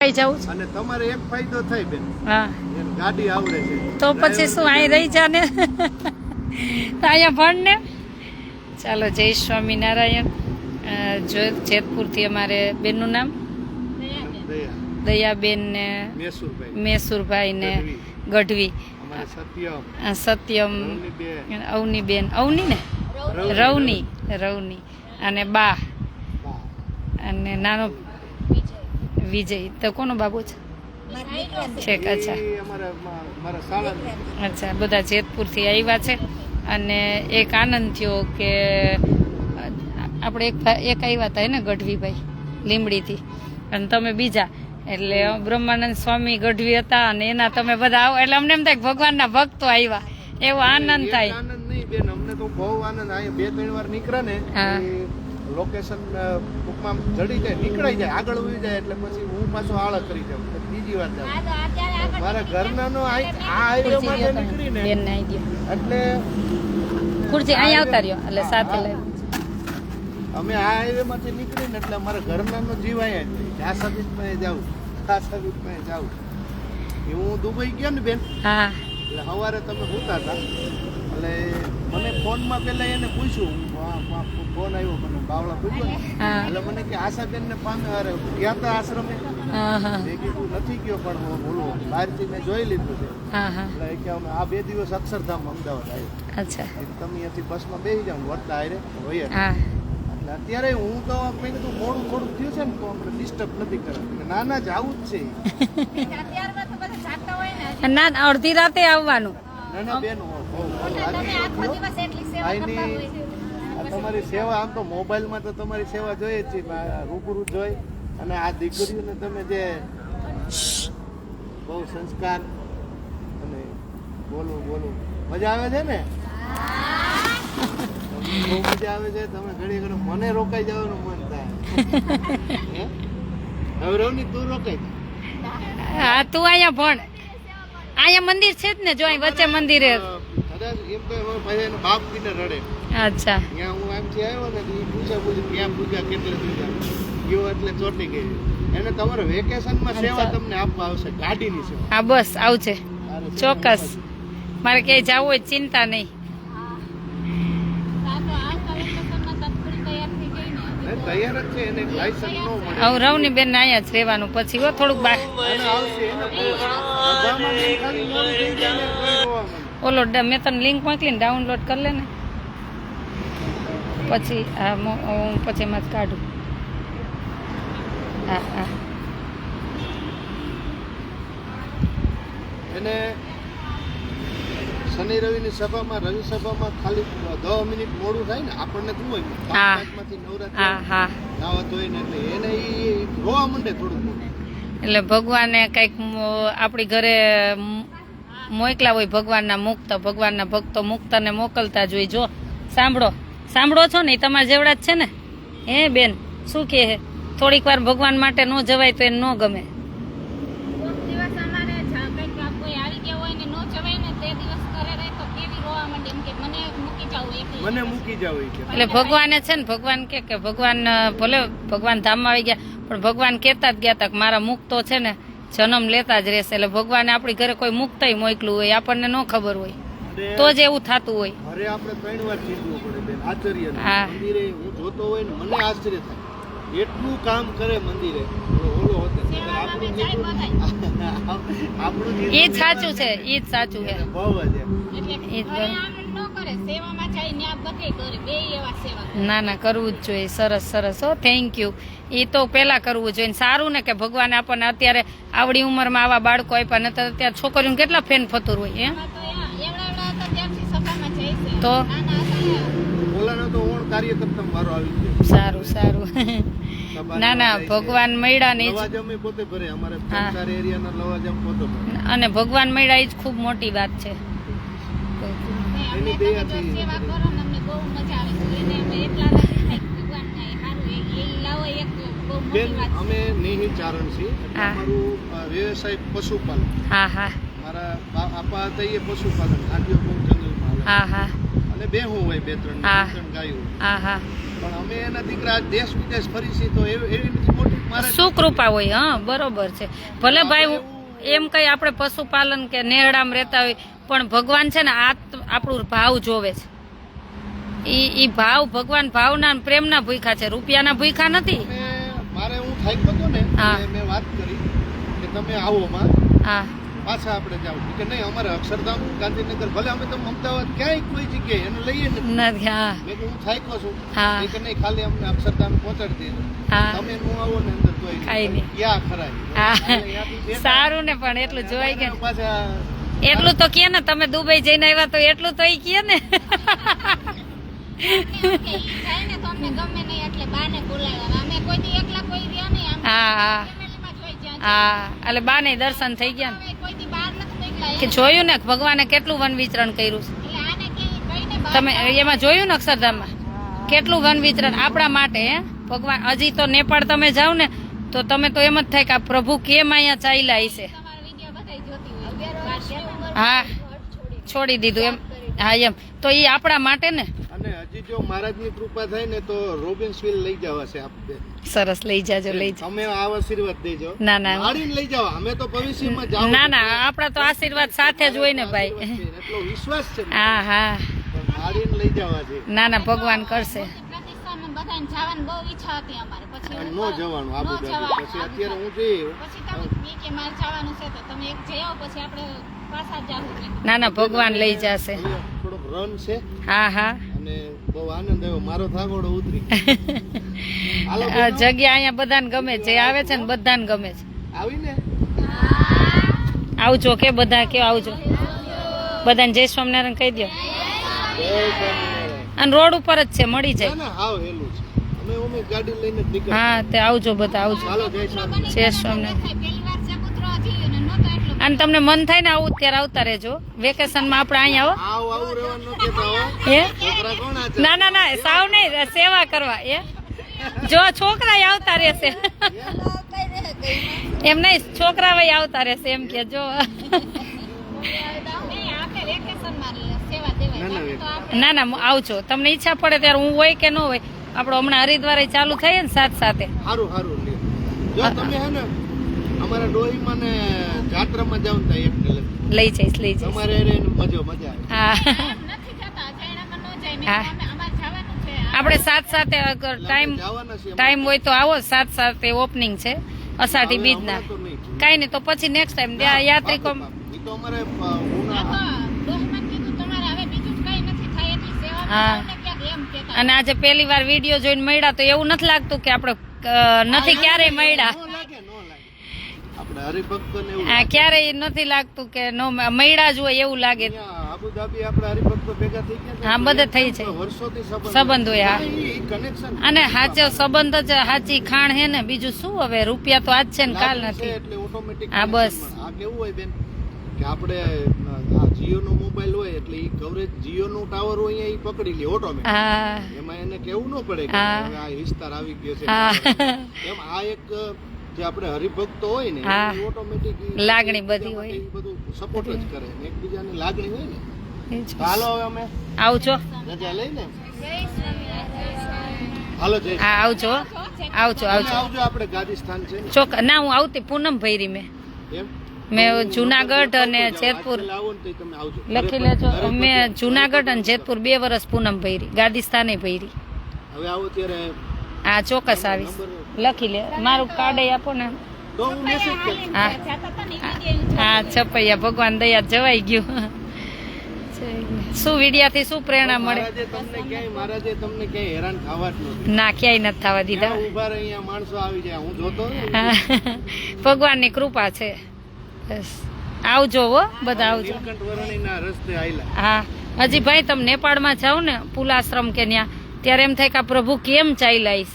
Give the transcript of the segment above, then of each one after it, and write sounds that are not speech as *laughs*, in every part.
અને તમારે એક ફાયદો થાય બેન. હા. ગાડી આવડે છે. તો પછી શું અહીં રહી જા ને. અહીંયા ભણ ને. ચાલો જય સ્વામિનારાયણ જેતપુરથી અમારે બેનનું નામ? દયા દયાબેન ને મેસુરભાઈ. ને ગઢવી. સત્યમ. અવની બેન અવની ને? રવની રવની. અને બા. અને નાનો વિજય તો કોનો બાબુ છે? છેક અચ્છા. અચ્છા બધા જેતપુરથી આવ્યા છે. અને એક આનંદ થયો કે આપણે એક એક આવ્યા હતા ને ગઢવીભાઈ લીમડીથી અને તમે બીજા. એટલે બ્રહ્માનંદ સ્વામી ગઢવી હતા અને એના તમે બધા આવો. એટલે અમને એમ થાય ભગવાનના ભક્તો આવ્યા. એવો આનંદ થાય. આનંદ નહીં બેન. અમને તો બહુ આનંદ. આવ્યો બે ત્રણ વાર નીકળે ને. લોકેશન ટૂંકમાં જડી જાય નીકળાઈ જાય આગળ ઉઈ જાય એટલે પછી હું પાછો આળા કરી જાઉં બીજી વાર જાઉં. મારા ઘરનાનો આ આ હાઈવે માટે. નીકળીને. એટલે ખુરશી અહીંયા આવતા રહ્યો એટલે સાથે લઈ. અમે આ હાઈવે માંથી નીકળીને એટલે અમારા ઘરનાનો જીવ અહીંયા જ જાય. આ સાબિત પાસે જાઉં આ સાબિત પાસે જાઉં. એ હું દુબઈ ગયો ને બેન? હા. એટલે સવારે તમે હોતા હતા એટલે મને ફોનમાં પહેલા એને પૂછ્યું. ફોન આવ્યો મને બાવળા પૂછ્યો એટલે મને કે આશાબેન ને પામે અરે ગયા હતા આશ્રમે? હા હા. મેં કીધું નથી ગયો પણ હું બોલું બહારથી મેં જોઈ લીધું છે. હા હા. એટલે કે અમે આ બે દિવસ અક્ષરધામ અમદાવાદ આવ્યો તમે અહીંયાથી બસમાં બેસી જાઓ વળતા આરે હોય એટલે અત્યારે હું તો મેં કીધું મોડું થોડું થયું છે ને તો આપણે ડિસ્ટર્બ નથી કરવાનું ના ના આવું જ છે. ના. અડધી રાતે આવવાનું. ના ના બેન તમારી સેવા આમ તો મોબાઈલમાં તો તમારી સેવા જોઈએ જ છે રૂબરૂ જોઈ અને આ દીકરીઓને તમે જે બહુ સંસ્કાર અને બોલું બોલું. મજા આવે છે ને? બહુ મજા આવે છે, તમે ઘડી ઘડી મને રોકાઈ જવાનું મન થાય. હે? હવે રવની તું રોકાઈ. હા, તું અહીંયા ભણ. અહીંયા મંદિર છે જ ને, જો અહીં વચ્ચે મંદિરે કદાચ એમ તો હવે ભાઈ એનો બાપ કીને રડે. અચ્છા. ત્યાં હું આમથી આવ્યો ને ઈ પૂછે પૂછે ક્યાં પૂજા કેટલે પૂજા. ગયો એટલે ચોટી ગઈ. એને તમારે વેકેશનમાં સેવા તમને આપવા આવશે ગાડીની સેવા. હા બસ આવશે ચોક્કસ. મારે ક્યાંય જવું હોય ચિંતા નહીં. એ રવની બેન અહીંયા જ રહેવાનું. પછી હો થોડુંક બહાર ઓલો મેં તને લિંક મોકલીને ડાઉનલોડ કરી લે ને. પછી હા હું પછી એમાં જ કાઢું. હા હા. એને શનિ રવિની સભામાં રવિ સભામાં ખાલી દસ મિનિટ મોડું થાય ને આપણને શું હોય? હા. પાંચમાંથી નવરાત્રી નાવત હોય ને એટલે એને એ રોવા માંડે થોડું એટલે ભગવાને કંઈક આપણી ઘરે મોકલા હોય ભગવાનના મુક્ત ભગવાનના ભક્તો મુક્તને મોકલતા જોઈ જો સાંભળો સાંભળો છો ને એ તમારા જેવડા જ છે ને? હે બેન શું કહે હે થોડીક વાર ભગવાન માટે ન જવાય તો એને ન ગમે. મને મૂકી જાવ કે એટલે ભગવાને છે ને ભગવાન કે કે ભગવાન ભલે ભગવાન ધામમાં આવી ગયા પણ ભગવાન કહેતા જ ગયા તા કે મારા મુક્તો છે ને જન્મ લેતા જ રહેશે. એટલે ભગવાને આપણી ઘરે કોઈ મુક્તય મોકલું હોય આપણને ન ખબર હોય તો જ એવું થતું હોય. ઘરે આપણે ત્રણ વાર જીતવું પડે બેન આશ્ચર્ય હા. મંદિરે હું જોતો હોય ને મને આશ્ચર્ય થાય. એટલું કામ કરે મંદિરે. ઓલો *laughs* સાચું છે એ જ સાચું છે. બહુ જ એમ. ના ના કરવું જ જોઈએ. સરસ સરસ હો. થેન્ક યુ એ તો પહેલાં કરવું જોઈએ. ને સારું ને કે ભગવાન આપણને અત્યારે આવડી ઉંમરમાં આવા બાળકો આપ્યા નતર અત્યારે છોકરીઓને કેટલા ફેન ફતુર હોય હે? તો સારું સારું. ના ના ભગવાન કાર્યકર્તા ને અને ભગવાન સારું એ જ ખૂબ મોટી વાત છે. હા. એ મોટી વાત છે. એની દયાથી બેન અમે નિહિત ચારણ છીએ અમારું વ્યવસાય પશુપાલન. હા હા. મારા બા- આપા હતા એ પશુપાલન બહુ હા હા. અને બેહું હોય બે ત્રણ હા. બે ત્રણ ગાયો હા હા. પણ અમે એના દીકરા દેશ વિદેશ ફરી છીએ તો એવી મોટી મારે શું કૃપા હોય હા બરોબર છે. ભલે ભાઈ એમ કઈ આપણે પશુપાલન કે નેહડામાં રહેતા હોય પણ ભગવાન છે ને આ આપણું ભાવ જોવે છે. ઈ ઈ ભાવ ભગવાન ભાવના પ્રેમના ભૂખા છે. રૂપિયાના ભૂખા નથી. મારે હું થાક્યો હતો ને. મેં વાત કરી કે તમે આવો માં. હા. પાછા આપણે જાવ કે નહીં અમારે અક્ષરધામ ગાંધીનગર ભલે અમે તો અમદાવાદ ક્યાંય કોઈ જગ્યાએ એને લઈએ નથી હા. મેં હું થાક્યો છું. હા. કે નહીં ખાલી અમને અક્ષરધામ પહોંચાડી દેજો. હા. તમે હું આવો ને અંદર જોઈ કાંઈ નહીં. ત્યાંથી બે સારું ને પણ એટલું જોઈ કે પાછા એટલું તો કે ને, તમે દુબઈ જઈને આવ્યા તો એટલું તો કે ને. એટલે બાને દર્શન થઈ ગયા ને. કે જોયું ને ભગવાને કેટલું વન વિચરણ કર્યું તમે એમાં જોયું ને અક્ષરધામમાં? કેટલું વન વિચરણ આપણા માટે ભગવાન, હજી તો નેપાળ તમે જાઓ ને, તો તમે તો એમ જ થાય કે આ પ્રભુ કેમ અહીંયા ચાલ્યા હશે તમારો વીડિયો બધાય જોતી હોય બહાર હા છોડી દીધું એમ. હા એમ. તો એ આપણા માટે ને? અને હજી જો મહારાજની કૃપા થાય ને તો રોબિન્સવિલ લઈ જવા છે આપણે સરસ લઈ જાજો લઈ જા અમે આવા આશીર્વાદ દેજો. ના ના. મારીને લઈ જાવ અમે તો ભવિષ્યમાં જાવ ના ના આપણા તો આશીર્વાદ સાથે જ હોય ને ભાઈ. એટલો વિશ્વાસ છે હા હા. મારીને લઈ જવા છે. ના ના ભગવાન કરશે. બધાને જવાની બહુ ઈચ્છા હતી અમારે. પછી જવાનું આબુ ન પછી અત્યારે હું જઈ પછી તમે કે મારે જવાનું છે તો તમે એક જઈ આવો પછી આપણે ના ના ભગવાન લઈ જશે. થોડોક રન છે. હા હા. અને બહુ આનંદ આવ્યો. મારો થાગોડો ઉતરી આ જગ્યા અહીંયા બધાને ગમે છે. આવે છે ને બધાને ગમે છે. આવીને? આવજો કે બધા કે આવજો. બધાને જય સ્વામિનારાયણ કહી દો અને રોડ ઉપર જ છે મળી જાય. હા તે આવજો બધા આવજો. જય સ્વામિનારાયણ. અને તમને મન થાય ને આવું ત્યારે આવતા રહેજો. વેકેશનમાં આપણે અહીંયા આવો. ના ના ના સાવ નહીં સેવા કરવા એ જો છોકરા આવતા રહેશે. એમ નહીં છોકરા આવતા રહેશે એમ કે જો. ના, ના, આવજો. તમને ઈચ્છા પડે ત્યારે હું હોય કે ન હોય આપણો હમણાં હરિદ્વાર ચાલુ થાય ને સાથે સાથે. સારું સારું જો તમે હે ને અમારા ડોહીમાં ને જાત્રામાં જાવ ને એક લઈ જઈશ લઈ જઈશ. તમારે એને મજો મજા આવે. હા. આપણે સાત સાથે ટાઈમ ટાઈમ હોય તો આવો. સાત સાથે ઓપનિંગ છે અષાઢી બીજના. ના કઈ નહીં તો પછી નેક્સ્ટ ટાઈમ યાત્રિકો ઈ તો અમારે અ, ઉના તો ડોહામાં કીધું તમારે હવે બીજું જ કઈ નથી થાય એટલી સેવા હા. અને આજે પહેલી વાર વીડિયો જોઈને મળ્યા તો એવું નથી લાગતું કે આપણે નથી ક્યારેય મળ્યા નો લાગે નો લાગે આપણે હરિભક્તોને એવું આ ક્યારેય નથી લાગતું કે નો મળ્યા જ હોય એવું લાગે. આબુધાબી આપણે હરિભક્તો ભેગા થઈ ગયા હા, બધે થઈ છે. સંબંધ હોય, હા. અને સાચો સંબંધ જ સાચી ખાણ હે ને બીજું શું હવે? રૂપિયા તો આજ છે ને કાલ નથી. એટલે ઓટોમેટિક હા, બસ. આ કેવું હોય બેન? કે આપણે આ જીઓ નો મોબાઈલ હોય એટલે ઈ કવરેજ જીઓ નું ટાવર હોય અહીંયા ઈ પકડી લે ઓટોમેટિક હા. એમાં એને કેવું ન પડે કે આ વિસ્તાર આવી ગયો છે. એમ આ એક જે આપણે હરિભક્તો હોય ને ઓટોમેટિક લાગણી બધી હોય. બધું સપોર્ટ જ કરે ને એકબીજાની લાગણી હોય ને. હાલો હવે અમે. આવજો રજા લઈને હાલો જય હા આવજો આવજો આવજો આવજો આપણે ગાદીસ્થાન છે ચોક ના હું આવતી પૂનમ ભૈરી મેં. એમ? મેં જુનાગઢ અને જેતપુર. લખી લેજો. મેં જુનાગઢ અને જેતપુર બે વર્ષ પૂનમ ભૈરી ગાદીસ્તાને ભૈરી. હવે આવો ત્યારે હા ચોક્કસ આવીશ. લખી લે. મારું કાર્ડ આપો ને. હું છપૈયા ભગવાન દયા જવાઈ ગયું. શું વિડિયાથી શું પ્રેરણા મળે? તમને ક્યાંય મહારાજે તમને ક્યાંય હેરાન થવા જ ના ક્યાંય નથી થવા દીધા. ઊભા અહીંયા માણસો આવી જાય. હું જોતો ભગવાનની કૃપા છે. બસ. આવજો હો બધા આવજો. હા. હજી ભાઈ તમે નેપાળમાં જાઓ ને પુલાશ્રમ કે ત્યાં ત્યારે એમ થાય કે આ પ્રભુ કેમ ચાલ્યાઈશ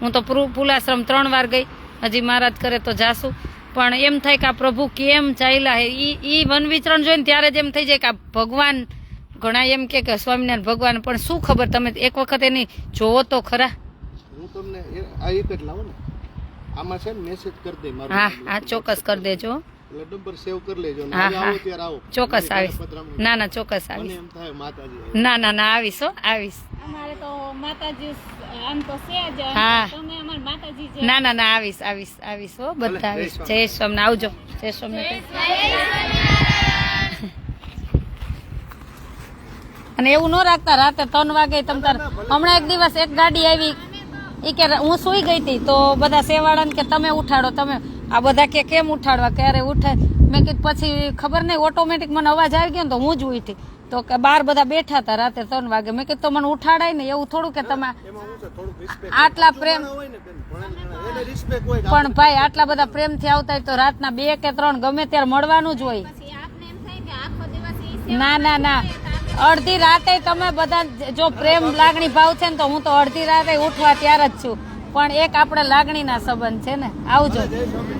હું તો પુલાશ્રમ ત્રણ વાર ગઈ. હજી મહારાજ કરે તો જાશું. પણ એમ થાય કે આ પ્રભુ કેમ ચાલ્યા હે એ ઈ વન વિચરણ જોઈને ત્યારે જ એમ થઈ જાય કે આ ભગવાન ઘણા એમ કે કે સ્વામિનારાયણ ભગવાન પણ શું ખબર તમે એક વખત એની જોવો તો ખરા? હું તમને આ એક જ લાવો ને. આમાં છે મેસેજ કરી દે મારું હા હા ચોક્કસ કરી દેજો ચોક્કસ આવીશ. ના ના ચોક્કસ આવીશ. ના ના ના આવીશ હો આવીશ. અમારે તો માતાજી આમ તો છે જ હા. તમે અમાર માતાજી છે ના ના ના આવીશ આવીશ આવીશ હો બધા આવીશ. જય સ્વામી આવજો. જય સ્વામી અને એવું ન રાખતા રાતે ત્રણ વાગે તમ તાર હમણાં એક દિવસ એક ગાડી આવી. એ કે હું સુઈ ગઈ હતી તો બધા સેવાળાને કે તમે ઉઠાડો તમે આ બધા કે કેમ ઉઠાડવા? ક્યારે ઉઠે? મેં કીધું પછી ખબર નહીં ઓટોમેટિક મને અવાજ આવી ગયો ને તો હું જ ઉઠી. તો કે બાર બધા બેઠા હતા રાતે ત્રણ વાગે. મેં કીધું તો મને ઉઠાડાય ને એવું થોડું કે તમે આટલા પ્રેમ હોય ને બેન, ભણેલા ગણેલા. એને respect હોય કે પણ ભાઈ આટલા બધા પ્રેમથી આવતા હોય તો રાતના બે કે ત્રણ ગમે ત્યારે મળવાનું જ હોય. પછી આપને એમ થાય કે આખો દિવસ ઈ સેવા ના ના ના. અડધી રાતે તમે બધા જો પ્રેમ લાગણી ભાવ છે ને તો હું તો અડધી રાતે ઉઠવા ત્યાર જ છું. પણ એક આપણે લાગણીના સંબંધ છે ને. આવજો.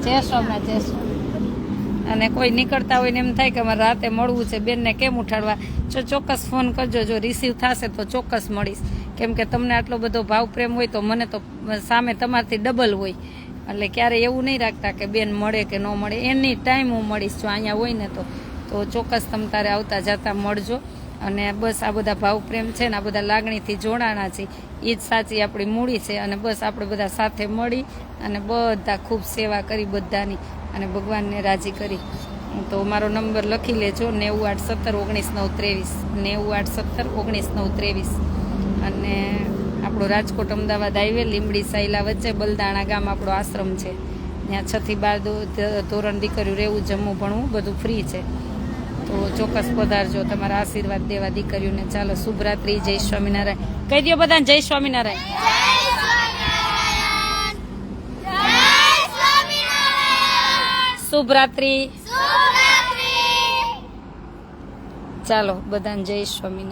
જય સ્વામિનારાયણ જય સ્વામિનારાયણ. અને કોઈ નીકળતા હોય ને એમ થાય કે અમારે રાતે મળવું છે, બેનને કેમ ઉઠાડવા? જો ચોક્કસ ફોન કરજો, જો રિસીવ થશે તો ચોક્કસ મળીશ. કેમ કે તમને આટલો બધો ભાવ પ્રેમ હોય તો મને તો સામે તમારથી ડબલ હોય. એટલે ક્યારે એવું નહીં રાખતા કે બેન મળે કે ન મળે. એની ટાઈમ હું મળીશ, જો અહીંયા હોય ને તો. તો ચોક્કસ તમે તારે આવતા જતા મળજો. અને બસ આ બધા ભાવ પ્રેમ છે ને આ બધા લાગણીથી જોડાણા છે. એ જ સાચી આપણી મૂડી છે અને બસ આપણે બધા સાથે મળી અને બધા ખૂબ સેવા કરી બધાની અને ભગવાનને રાજી કરી. તો મારો નંબર લખી લેજો નેવું આઠ સત્તર ઓગણીસ નવ ત્રેવીસ. નેવું આઠ સત્તર ઓગણીસ નવ ત્રેવીસ. અને આપણો રાજકોટ અમદાવાદ હાઈવે લીંબડી સાયલા વચ્ચે બલદાણા ગામ આપણો આશ્રમ છે. ત્યાં છથી બાર ધોરણ દીકરીઓ રહેવું જમવું ભણવું બધું ફ્રી છે. તો ચોક્કસ પધારજો. તમારા આશીર્વાદ દેવા દીકરીઓને ચાલો શુભરાત્રી જય સ્વામિનારાયણ. કહી દો બધાને જય સ્વામિનારાયણ. શુભરાત્રી. ચાલો બધાને જય સ્વામિનારાયણ.